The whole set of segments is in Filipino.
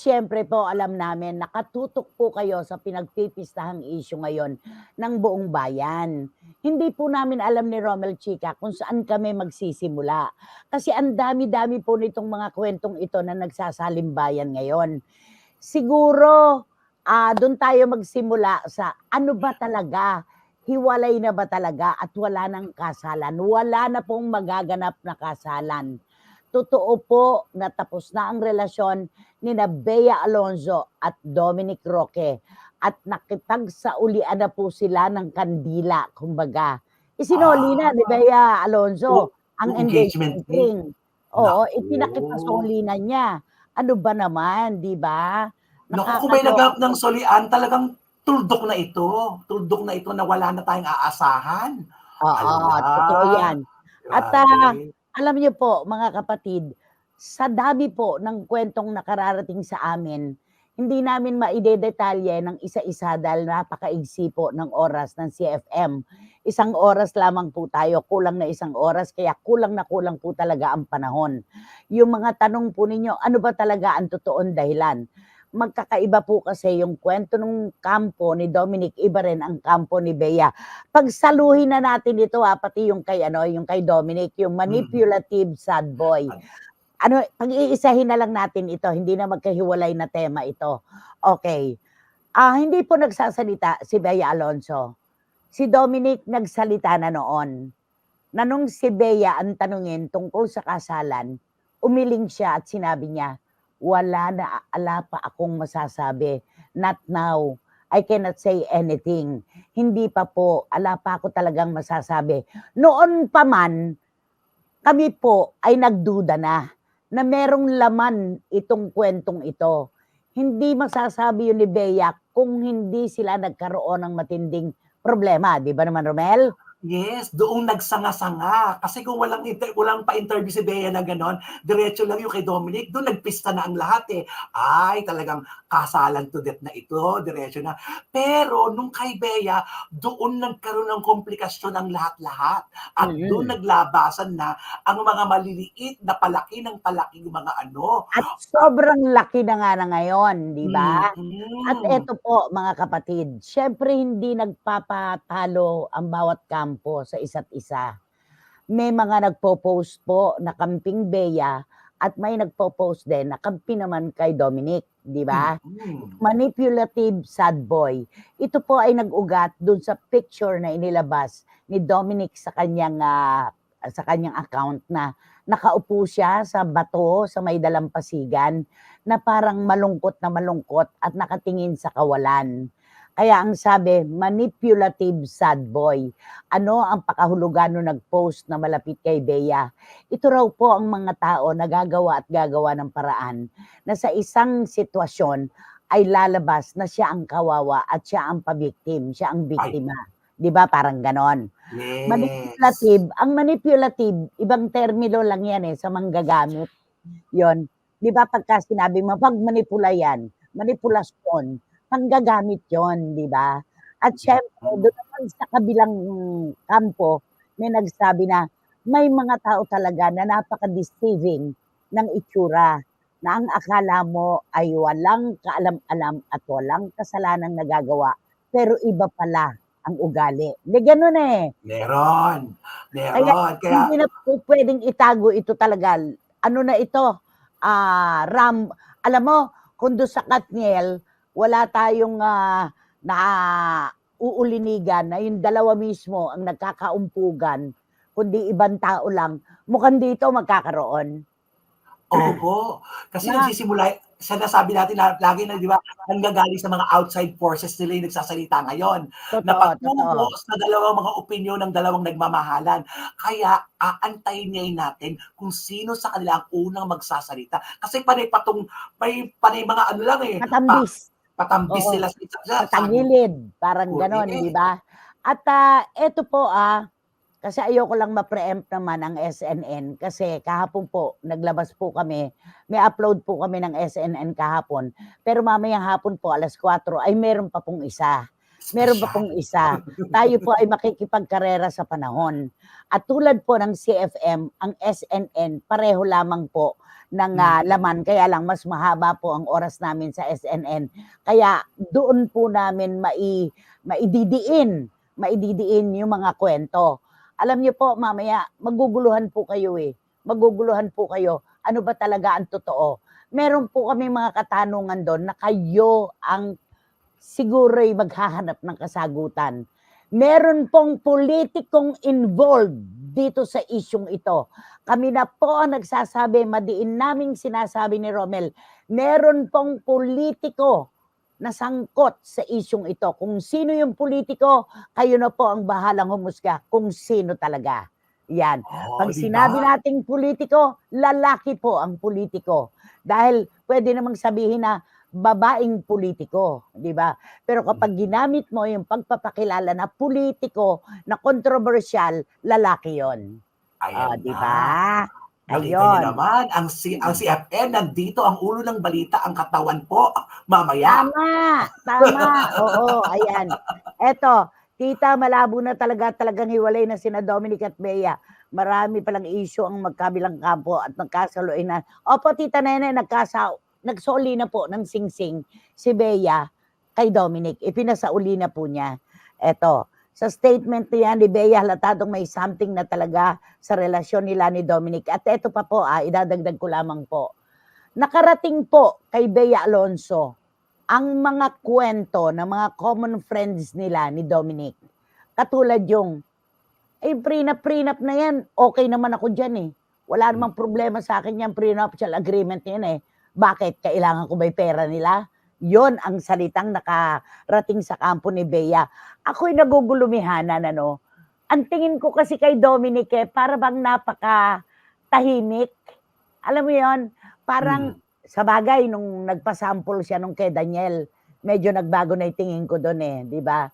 siyempre po alam namin nakatutok po kayo sa pinagpipistahang issue ngayon ng buong bayan. Hindi po namin alam ni Romel Chica kung saan kami magsisimula. Kasi ang dami-dami po nitong mga kwentong ito na nagsasalimbayan ngayon. Siguro, ah doon tayo magsimula sa ano ba talaga? Hiwalay na ba talaga at wala ng kasalan? Wala na pong magaganap na kasalan. Totoo po na tapos na ang relasyon ni Bea Alonzo at Dominic Roque at nakipagsaulian na po sila ng kandila, kumbaga. Isinuli na ni Ah. Bea Alonzo ang yung engagement engagement ring. Oo, na niya. Ano ba naman, di ba? Naku, kung may naganap ng solian, talagang tuldok na ito. Tuldok na ito na wala na tayong aasahan. Oo, totoo yan. At, ah, Grabe. Alam niyo po, mga kapatid, sa dami po ng kwentong nakararating sa amin, hindi namin maidedetalye ng isa-isa dahil napakaigsi po ng oras ng CFM. Isang oras lamang po tayo, kulang na isang oras, kaya kulang na kulang po talaga ang panahon. Yung mga tanong po ninyo, ano ba talaga ang totoong dahilan? Magkakaiba po kasi yung kwento ng kampo ni Dominic, iba rin ang kampo ni Bea pagsaluhin na natin ito ha, pati yung kay ano, yung kay Dominic, yung manipulative sad boy. Ano, pag-iisahin na lang natin ito, hindi na magkahiwalay na tema ito. Okay. Ah, hindi po nagsasalita si Bea Alonso. Si Dominic nagsalita na noon. Na nung si Bea ang tanungin tungkol sa kasalan, umiling siya at sinabi niya, wala na, ala pa akong masasabi. Not now. I cannot say anything hindi pa po, ala pa ako talagang masasabi. Noon pa man, kami po ay nagduda na na merong laman itong kwentong ito. Hindi masasabi yun ni Bea kung hindi sila nagkaroon ng matinding problema. Di ba naman, Romel? Yes, doong nagsanga-sanga. Kasi kung walang inter- walang pa-interview si Bea na gano'n, diretso lang yung kay Dominic, doon nagpista na ang lahat eh. Ay, talagang kasalan to death na ito, diretso na. Pero nung kay Bea, doon nagkaroon ng komplikasyon ang lahat-lahat. At Mhm. doon naglabasan na ang mga maliliit na palaki ng palaki yung mga ano. At sobrang laki na nga na ngayon, di ba? Mhm. At eto po mga kapatid, syempre hindi nagpapatalo ang bawat kampo sa isa't isa. May mga nagpo-post po na kamping Bea at may nagpo-post din na kampi naman kay Dominic, di ba? Mhm. Manipulative sad boy. Ito po ay nag-ugat dun sa picture na inilabas ni Dominic sa kanyang ah, sa kanyang account na nakaupo siya sa bato sa may dalampasigan na parang malungkot na malungkot at nakatingin sa kawalan. Kaya ang sabi, manipulative sad boy. Ano ang pakahulugan nung nag-post na malapit kay Bea? Ito raw po ang mga tao na gagawa at gagawa ng paraan na sa isang sitwasyon ay lalabas na siya ang kawawa at siya ang pabiktim, siya ang biktima. 'Di ba? Parang ganon. Yes. Manipulative, ang manipulative, ibang termino lang yan eh, sa manggagamit. Yon. Di ba pagka sinabi mo, pag manipula yan, manipulasyon, panggagamit yon di ba? At syempre, doon naman sa kabilang kampo, may nagsabi na may mga tao talaga na napaka-deceiving ng itsura na ang akala mo ay walang kaalam-alam at walang kasalanang nagagawa, pero iba pala ang ugali. Hindi ganun eh. Meron. Kaya Meron. Kaya, hindi na po pwedeng itago ito talaga. Ano na ito? Ah, ram, alam mo, kung doon sa Katniel, wala tayong ah, na uulinigan na yung dalawa mismo ang nagkakaumpugan, kundi ibang tao lang, mukhang dito magkakaroon. Oo. Kasi Na- nagsisimula, sinasabi natin na, lagi na, di ba, nanggagaling sa mga outside forces nila yung nagsasalita ngayon. Totoo, Na patungo sa dalawang mga opinyon ng dalawang nagmamahalan. Kaya aantayin natin kung sino sa kanila ang unang magsasalita. Kasi panay patong, may panay mga ano lang eh. Matambis. Pa, patambis Oo. sila sa isa't isa. Patagilid. Parang Correct. ganon, di ba? At ah, eto po ah, kasi ayoko lang ma-preempt naman ang SNN kasi kahapon po, naglabas po kami, may upload po kami ng SNN kahapon, pero mamayang hapon po, alas 4, ay meron pa pong isa. Meron ba Special. pong isa? Tayo po ay makikipagkarera sa panahon. At tulad po ng CFM, ang SNN, pareho lamang po ng ah, laman. Kaya lang, mas mahaba po ang oras namin sa SNN. Kaya doon po namin mai, maididiin, maididiin yung mga kwento. Alam niyo po, mamaya, maguguluhan po kayo eh. Maguguluhan po kayo. Ano ba talaga ang totoo? Meron po kami mga katanungan doon na kayo ang siguro'y maghahanap ng kasagutan. Meron pong politikong involved dito sa isyong ito. Kami na po ang nagsasabi, madiin naming sinasabi ni Romel, meron pong politiko na sangkot sa isyong ito. Kung sino yung politiko, kayo na po ang bahalang humusga kung sino talaga. Yan. Oh, Pag di sinabi nating politiko, lalaki po ang politiko. Dahil pwede namang sabihin na babaeng politiko, di ba? Pero kapag ginamit mo yung pagpapakilala na politiko na kontrobersyal, lalaki yon. Ayan Ah, di ba? Nakita niyo Ayun. naman, ang, si, ang CFN, nandito ang ulo ng balita, ang katawan po, mamaya. Tama, tama. Oo, ayan. Eto, tita, malabo na talaga talagang hiwalay na sina Dominic at Bea. Marami palang issue ang magkabilang kampo at nagkasaluin na. Opo, tita Nene, nagkasa, nagsoli na po ng singsing si Bea kay Dominic. Ipinasauli na po niya. Eto, sa statement niya ni Bea, halatadong may something na talaga sa relasyon nila ni Dominic. At eto pa po, ah, idadagdag ko lamang po. Nakarating po kay Bea Alonso ang mga kwento ng mga common friends nila ni Dominic. Katulad yung, eh, prenup-prenup na yan, okay naman ako dyan eh. Wala namang problema sa akin yan, prenuptial agreement yan eh. Bakit? Kailangan ko ba pera nila? Yon ang salitang nakarating sa kampo ni Bea. Ako'y nagugulumihanan, ano. Ang tingin ko kasi kay Dominic eh, para bang napaka tahimik. Alam mo yon parang sa bagay, nung nagpasample siya nung kay Daniel, medyo nagbago na yung tingin ko doon eh, di ba?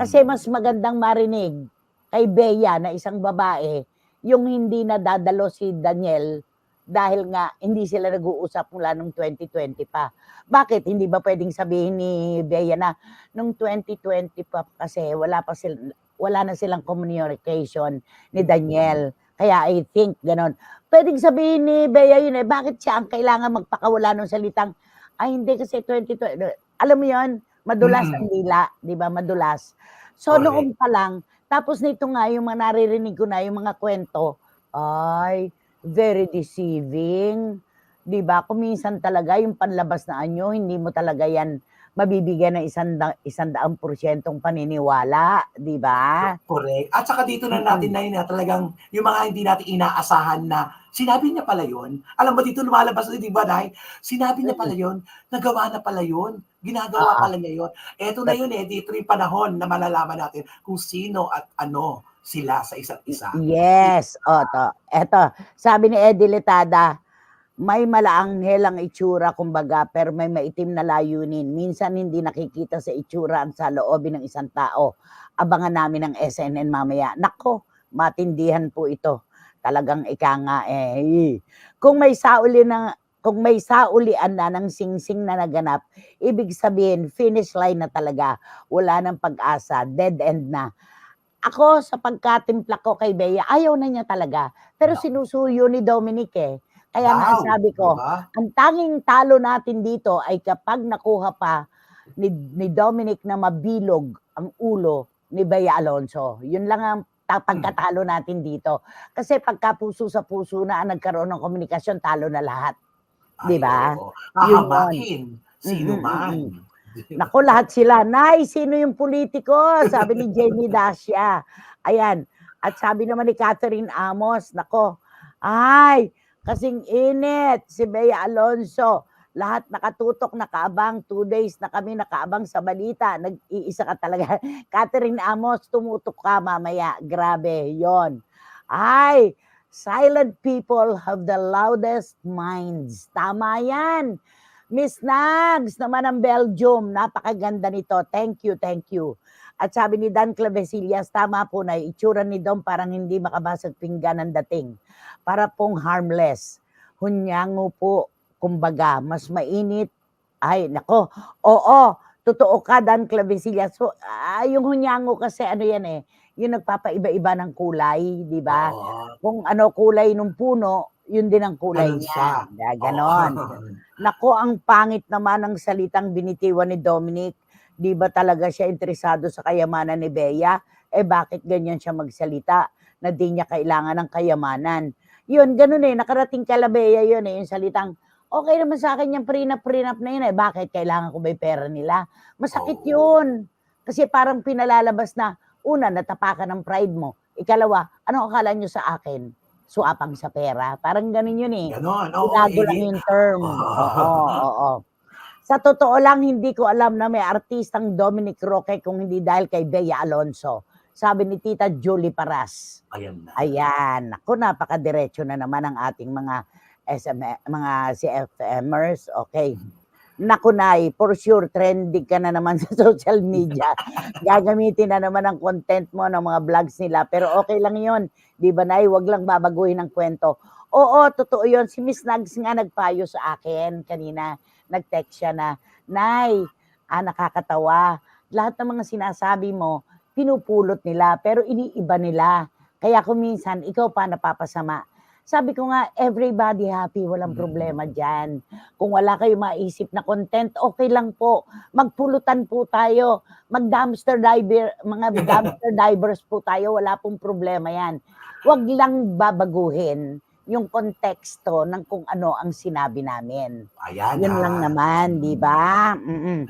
Kasi mas magandang marinig kay Bea na isang babae, yung hindi na dadalo si Daniel dahil nga hindi sila nag-uusap mula nung 2020 pa. Bakit? Hindi ba pwedeng sabihin ni Bea na nung 2020 pa kasi wala pa sila, wala na silang communication ni Daniel. Kaya I think ganon. Pwedeng sabihin ni Bea yun eh, bakit siya ang kailangan magpakawala ng salitang, ay hindi kasi 2020. Alam mo yun, madulas Mm. ang dila, di ba? Madulas. So Correct. noon pa lang, tapos nito nga, yung mga naririnig ko na, yung mga kwento, ay, very deceiving. Di ba? Kung minsan talaga, yung panlabas na anyo, hindi mo talaga yan mabibigyan ng isang, isang daang porsyentong paniniwala. Di ba? Correct. At saka dito na natin na yun na talagang yung mga hindi natin inaasahan na sinabi niya pala yun. Alam mo dito lumalabas di ba dahil sinabi niya pala yun, nagawa na pala yun, ginagawa Ah. pala niya yun. Eto na yun eh, dito yung panahon na malalaman natin kung sino at ano sila sa isa't isa. Yes. O, to. Eto, sabi ni Eddie Letada, may malaanghel ang itsura, kumbaga, pero may maitim na layunin. Minsan hindi nakikita sa itsura ang sa loobin ng isang tao. Abangan namin ang SNN mamaya. Nako, matindihan po ito. Talagang ika nga eh. Kung may sauli ng kung may saulian na ng singsing na naganap, ibig sabihin, finish line na talaga. Wala nang pag-asa, dead end na. Ako, sa pagkatimpla ko kay Bea, ayaw na niya talaga. Pero sinusuyo ni Dominic eh. Kaya nga Wow, sabi ko, diba? ang tanging talo natin dito ay kapag nakuha pa ni, ni Dominic na mabilog ang ulo ni Bea Alonso. Yun lang ang ta- pagkatalo natin dito. Kasi pagka puso sa puso na ang nagkaroon ng komunikasyon, talo na lahat. Di ba? Hahamakin. Sino man. Nako, lahat sila. Nay, sino yung politiko? Sabi ni Jamie Dacia. Ayan. At sabi naman ni Catherine Amos, nako, ay, kasing init si Bea Alonso. Lahat nakatutok, nakaabang. Two days na kami nakaabang sa balita. Nag-iisa ka talaga. Catherine Amos, tumutok ka mamaya. Grabe, yon. Ay, silent people have the loudest minds. Tama yan. Miss Nags naman ng Belgium, napakaganda nito. Thank you, thank you. At sabi ni Dan Clavesillas, tama po na itsura ni Dom parang hindi makabasag pinggan ang dating. Para pong harmless. Hunyango po, kumbaga, mas mainit. Ay, nako. Oo, totoo ka, Dan Clavicilla. So, ah, yung hunyango kasi ano yan eh, yung nagpapaiba-iba ng kulay, di ba? Kung ano kulay ng puno, yun din ang kulay Ganun niya. siya. Ganon. Nako, ang pangit naman ng salitang binitiwan ni Dominic. Di ba talaga siya interesado sa kayamanan ni Bea? Eh bakit ganyan siya magsalita na di niya kailangan ng kayamanan? Yun, ganun eh. Nakarating kala Bea yun eh. Yung salitang, okay naman sa akin yung prenup-prenup na yun eh. Bakit kailangan ko ba yung pera nila? Masakit Oo. yun. Kasi parang pinalalabas na, una, natapakan ng pride mo. Ikalawa, ano akala nyo sa akin? Suapang sa pera. Parang ganun yun eh. Ganon. Oo, Binago lang hindi- yung term. Oo, oo, oo. Sa totoo lang, hindi ko alam na may artistang Dominic Roque kung hindi dahil kay Bea Alonso. Sabi ni Tita Julie Paras. Ayan na. Ayan. Ako, napakadiretso na naman ang ating mga SM, mga CFMers. Okay. Naku, Nay, for sure, trending ka na naman sa social media. Gagamitin na naman ang content mo ng mga vlogs nila. Pero okay lang yon Di ba, Nay? Huwag lang babaguhin ang kwento. Oo, totoo yon Si Miss Nags nga nagpayo sa akin kanina. Nag-text siya na, Nay, ah, nakakatawa. Lahat ng mga sinasabi mo, pinupulot nila, pero iniiba nila. Kaya kung minsan, ikaw pa napapasama. Sabi ko nga, everybody happy, walang Mm. problema dyan. Kung wala kayo maisip na content, okay lang po. Magpulutan po tayo. Mag-dumpster diver, mga dumpster divers po tayo, wala pong problema yan. Huwag lang babaguhin yung konteksto ng kung ano ang sinabi namin. Ayan Yun na. lang naman, di ba? Mm-mm.